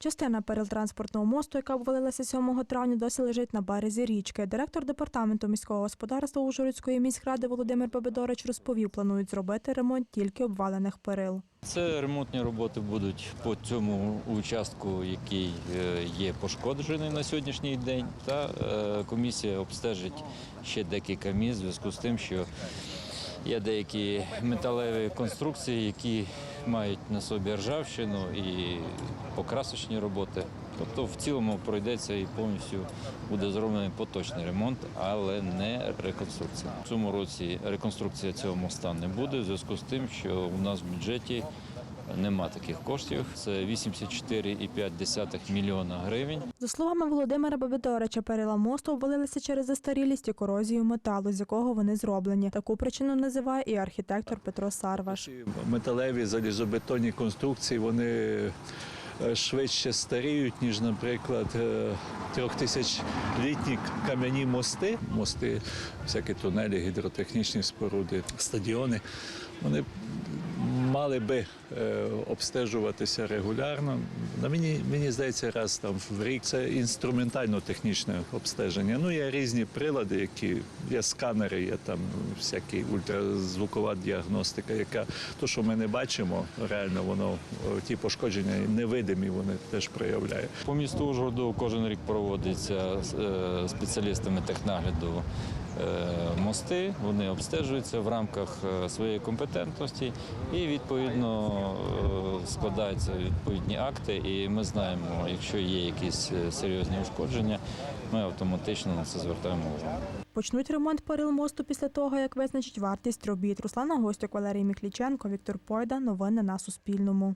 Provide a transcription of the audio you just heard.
Частина перил транспортного мосту, яка обвалилася 7 травня, досі лежить на березі річки. Директор департаменту міського господарства Ужгородської міськради Володимир Бабидорич розповів, планують зробити ремонт тільки обвалених перил. Це ремонтні роботи будуть по цьому участку, який е, є пошкоджений на сьогоднішній день. Та е, комісія обстежить ще декілька місць в зв'язку з тим, що є деякі металеві конструкції, які мають на собі ржавчину і покрасочні роботи. Тобто в цілому пройдеться і повністю буде зроблений поточний ремонт, але не реконструкція. В цьому році реконструкція цього моста не буде в зв'язку з тим, що у нас в бюджеті нема таких коштів. Це 84,5 мільйона гривень. За словами Володимира Бабидорича, перила мосту обвалилися через застарілість і корозію металу, з якого вони зроблені. Таку причину називає і архітектор Петро Сарваш. Металеві залізобетонні конструкції вони е, швидше старіють, ніж, наприклад, е, трьохтисячлітні кам'яні мости, мости, всякі тунелі, гідротехнічні споруди, стадіони. Вони мали би е, обстежуватися регулярно. Мені, мені здається, раз там в рік це інструментально-технічне обстеження. Ну, є різні прилади, які є сканери, є там всякі ультразвукова діагностика, яка то, що ми не бачимо, реально воно е, ті пошкодження невидимі, вони теж проявляє. По місту Ужгороду кожен рік проводиться е, спеціалістами технагляду мости. Вони обстежуються в рамках е, своєї компетентності і відповідно е, складаються відповідні акти. І ми знаємо, якщо є якісь е, серйозні ушкодження, ми автоматично на це звертаємо увагу. Почнуть ремонт перил мосту після того, як визначить вартість робіт. Руслана Гостюк, Валерій Мікліченко, Віктор Пойда. Новини на Суспільному.